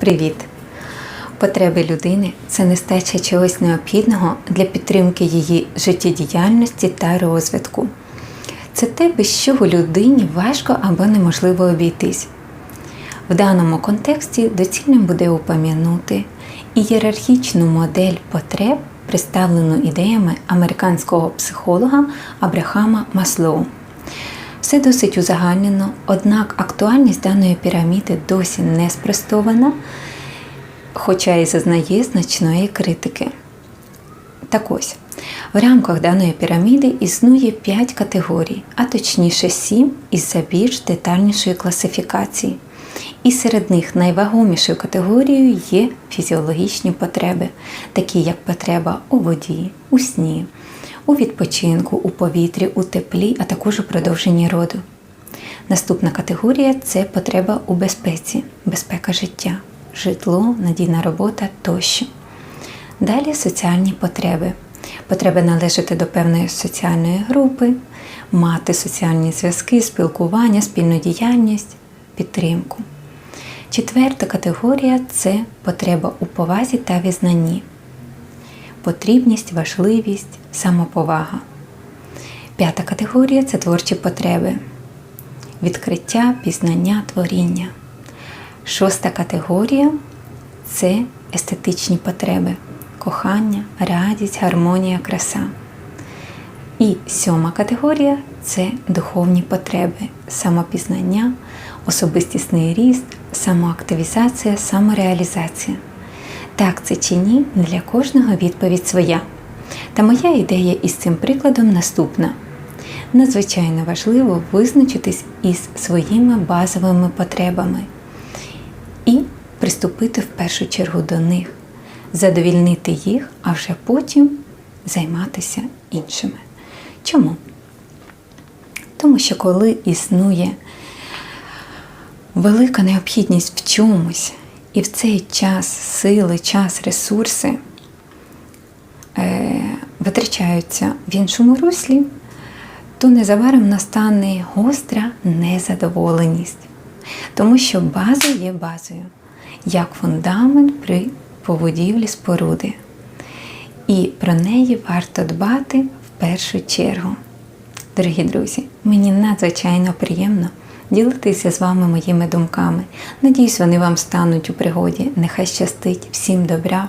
Привіт! Потреби людини це нестача чогось необхідного для підтримки її життєдіяльності та розвитку. Це те, без чого людині важко або неможливо обійтись. В даному контексті доцільним буде упомянути ієрархічну модель потреб, представлену ідеями американського психолога Абрахама Маслоу. Все досить узагальнено, однак актуальність даної піраміди досі не спростована, хоча і зазнає значної критики. Так ось, в рамках даної піраміди існує 5 категорій, а точніше 7 із-за більш детальнішої класифікації. І серед них найвагомішою категорією є фізіологічні потреби, такі як потреба у воді, у сні, у відпочинку, у повітрі, у теплі, а також у продовженні роду. Наступна категорія це потреба у безпеці, безпека життя, житло, надійна робота тощо. Далі соціальні потреби. Потреба належати до певної соціальної групи, мати соціальні зв'язки, спілкування, спільну діяльність, підтримку. Четверта категорія це потреба у повазі та візнанні, потрібність, важливість, самоповага. П'ята категорія це творчі потреби, відкриття, пізнання, творіння. Шоста категорія це естетичні потреби, кохання, радість, гармонія, краса. І сьома категорія це духовні потреби, самопізнання, особистісний ріст, самоактивізація, самореалізація. Так це чи ні, для кожного відповідь своя. Та моя ідея із цим прикладом наступна. Надзвичайно важливо визначитись із своїми базовими потребами і приступити в першу чергу до них, задовільнити їх, а вже потім займатися іншими. Чому? Тому що коли існує велика необхідність в чомусь, і в цей час сили, час, ресурси е, витрачаються в іншому руслі, то незабаром настане гостра незадоволеність. Тому що база є базою, як фундамент при побудівлі споруди. І про неї варто дбати в першу чергу. Дорогі друзі, мені надзвичайно приємно ділитися з вами моїми думками. Надіюсь, вони вам стануть у пригоді. Нехай щастить, всім добра.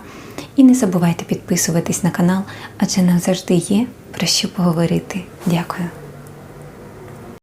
І не забувайте підписуватись на канал, адже нам завжди є про що поговорити. Дякую.